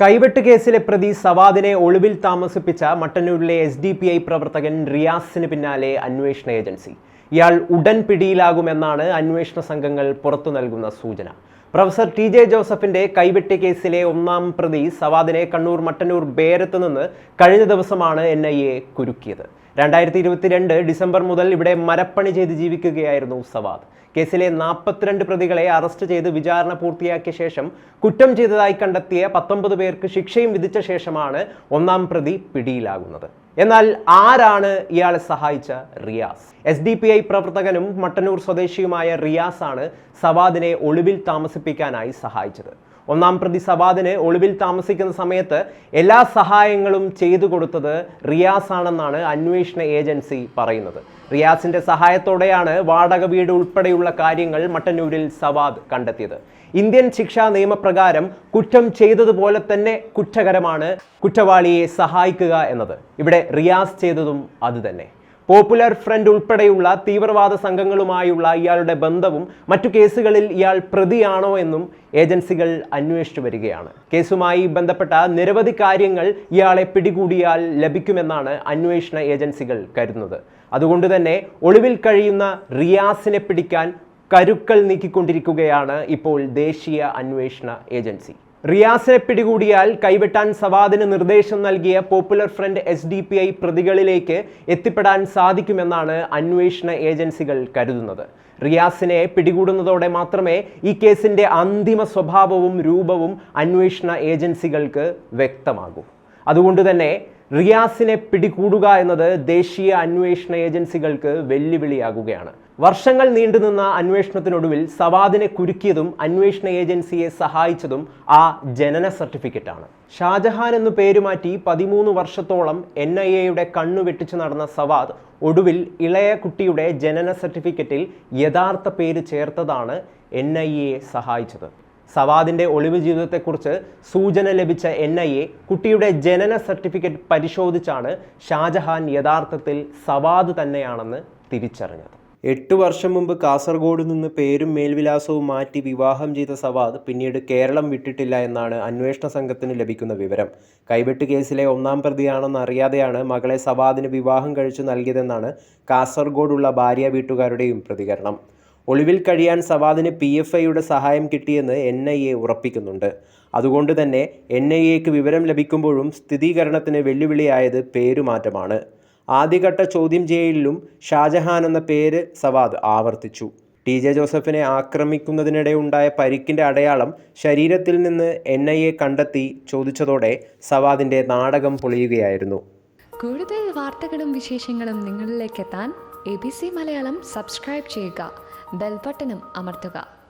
കൈവെട്ട് കേസിലെ പ്രതി സവാദിനെ ഒളിവിൽ താമസിപ്പിച്ച മട്ടന്നൂരിലെ എസ് ഡി പി ഐ പ്രവർത്തകൻ റിയാസിന് പിന്നാലെ അന്വേഷണ ഏജൻസി. ഇയാൾ ഉടൻ പിടിയിലാകുമെന്നാണ് അന്വേഷണ സംഘങ്ങൾ പുറത്തു നൽകുന്ന സൂചന. പ്രൊഫസർ ടി ജെ ജോസഫിന്റെ കൈവെട്ട് കേസിലെ ഒന്നാം പ്രതി സവാദിനെ കണ്ണൂർ മട്ടന്നൂർ ബേരത്ത് നിന്ന് കഴിഞ്ഞ ദിവസമാണ് എൻ ഐ എ കുരുക്കിയത്. രണ്ടായിരത്തി ഇരുപത്തിരണ്ട് ഡിസംബർ മുതൽ ഇവിടെ മരപ്പണി ചെയ്ത് ജീവിക്കുകയായിരുന്നു സവാദ്. കേസിലെ നാൽപ്പത്തിരണ്ട് പ്രതികളെ അറസ്റ്റ് ചെയ്ത് വിചാരണ പൂർത്തിയാക്കിയ ശേഷം കുറ്റം ചെയ്തതായി കണ്ടെത്തിയ പത്തൊമ്പത് പേർക്ക് ശിക്ഷയും വിധിച്ച ശേഷമാണ് ഒന്നാം പ്രതി പിടിയിലാകുന്നത്. എന്നാൽ ആരാണ് ഇയാളെ സഹായിച്ച Riyas? S D P I പ്രവർത്തകനും മട്ടന്നൂർ സ്വദേശിയുമായ റിയാസ് ആണ് സവാദിനെ ഒളിവിൽ താമസിപ്പിക്കാനായി സഹായിച്ചത്. ഒന്നാം പ്രതി സവാദിന് ഒളിവിൽ താമസിക്കുന്ന സമയത്ത് എല്ലാ സഹായങ്ങളും ചെയ്തു കൊടുത്തത് റിയാസ് ആണെന്നാണ് അന്വേഷണ ഏജൻസി പറയുന്നത്. റിയാസിന്റെ സഹായത്തോടെയാണ് വാടക വീട് ഉൾപ്പെടെയുള്ള കാര്യങ്ങൾ മട്ടന്നൂരിൽ സവാദ് കണ്ടെത്തിയത്. ഇന്ത്യൻ ശിക്ഷാ നിയമപ്രകാരം കുറ്റം ചെയ്തതുപോലെ തന്നെ കുറ്റകരമാണ് കുറ്റവാളിയെ സഹായിക്കുക എന്നത്. ഇവിടെ റിയാസ് ചെയ്തതും അതുതന്നെ പോപ്പുലർ ഫ്രണ്ട് ഉൾപ്പെടെയുള്ള തീവ്രവാദ സംഘങ്ങളുമായുള്ള ഇയാളുടെ ബന്ധവും മറ്റു കേസുകളിൽ ഇയാൾ പ്രതിയാണോ എന്നും ഏജൻസികൾ അന്വേഷിച്ചു വരികയാണ്. കേസുമായി ബന്ധപ്പെട്ട നിരവധി കാര്യങ്ങൾ ഇയാളെ പിടികൂടിയാൽ ലഭിക്കുമെന്നാണ് അന്വേഷണ ഏജൻസികൾ കരുതുന്നത്. അതുകൊണ്ട് തന്നെ ഒളിവിൽ കഴിയുന്ന റിയാസിനെ പിടിക്കാൻ കരുക്കൾ നീക്കിക്കൊണ്ടിരിക്കുകയാണ് ഇപ്പോൾ ദേശീയ അന്വേഷണ ഏജൻസി. റിയാസിനെ പിടികൂടിയാൽ കൈവെട്ടാൻ സവാദിന് നിർദ്ദേശം നൽകിയ popular front S D P I പ്രതികളിലേക്ക് എത്തിപ്പെടാൻ സാധിക്കുമെന്നാണ് അന്വേഷണ ഏജൻസികൾ കരുതുന്നത്. റിയാസിനെ പിടികൂടുന്നതോടെ മാത്രമേ ഈ കേസിന്റെ അന്തിമ സ്വഭാവവും രൂപവും അന്വേഷണ ഏജൻസികൾക്ക് വ്യക്തമാകൂ. അതുകൊണ്ട് തന്നെ റിയാസിനെ പിടികൂടുക എന്നത് ദേശീയ അന്വേഷണ ഏജൻസികൾക്ക് വെല്ലുവിളിയാകുകയാണ്. വർഷങ്ങൾ നീണ്ടുനിന്ന അന്വേഷണത്തിനൊടുവിൽ സവാദിനെ കുരുക്കിയതും അന്വേഷണ ഏജൻസിയെ സഹായിച്ചതും ആ ജനന സർട്ടിഫിക്കറ്റാണ്. ഷാജഹാൻ എന്നു പേരുമാറ്റി പതിമൂന്ന് വർഷത്തോളം എൻ ഐ എയുടെ കണ്ണു വെട്ടിച്ചു നടന്ന സവാദ് ഒടുവിൽ ഇളയ കുട്ടിയുടെ ജനന സർട്ടിഫിക്കറ്റിൽ യഥാർത്ഥ പേര് ചേർത്തതാണ് എൻ ഐ എയെ സഹായിച്ചത്. സവാദിന്റെ ഒളിവ് ജീവിതത്തെക്കുറിച്ച് സൂചന ലഭിച്ച എൻ ഐ എ കുട്ടിയുടെ ജനന സർട്ടിഫിക്കറ്റ് പരിശോധിച്ചാണ് ഷാജഹാൻ യഥാർത്ഥത്തിൽ സവാദ് തന്നെയാണെന്ന് തിരിച്ചറിഞ്ഞത്. എട്ട് വർഷം മുമ്പ് കാസർഗോഡ് നിന്ന് പേരും മേൽവിലാസവും മാറ്റി വിവാഹം ചെയ്ത സവാദ് പിന്നീട് കേരളം വിട്ടിട്ടില്ല എന്നാണ് അന്വേഷണ സംഘത്തിന് ലഭിക്കുന്ന വിവരം. കൈവെട്ട് കേസിലെ ഒന്നാം പ്രതിയാണെന്ന് അറിയാതെയാണ് മകളെ സവാദിന് വിവാഹം കഴിച്ചു നൽകിയതെന്നാണ് കാസർഗോഡുള്ള ഭാര്യ വീട്ടുകാരുടെയും പ്രതികരണം. ഒളിവിൽ കഴിയാൻ സവാദിന് പി എഫ് ഐയുടെ സഹായം കിട്ടിയെന്ന് എൻ ഐ എ ഉറപ്പിക്കുന്നുണ്ട്. അതുകൊണ്ട് തന്നെ എൻ ഐ എക്ക് വിവരം ലഭിക്കുമ്പോഴും സ്ഥിരീകരണത്തിന് വെല്ലുവിളിയായത് പേരുമാറ്റമാണ്. ആദ്യഘട്ട ചോദ്യം ചെയ്യലിലും ഷാജഹാൻ എന്ന പേര് സവാദ് ആവർത്തിച്ചു. ടി. ജെ. ജോസഫിനെ ആക്രമിക്കുന്നതിനിടെ ഉണ്ടായ പരിക്കിന്റെ അടയാളം ശരീരത്തിൽ നിന്ന് എൻ. ഐ. എ കണ്ടെത്തി ചോദിച്ചതോടെ സവാദിന്റെ നാടകം പൊളിയുകയായിരുന്നു. കൂടുതൽ വാർത്തകളും വിശേഷങ്ങളും നിങ്ങളിലേക്ക് എത്താൻ A B C Malayalam subscribe ചെയ്യുക. ബെൽബട്ടനും അമർത്തുക.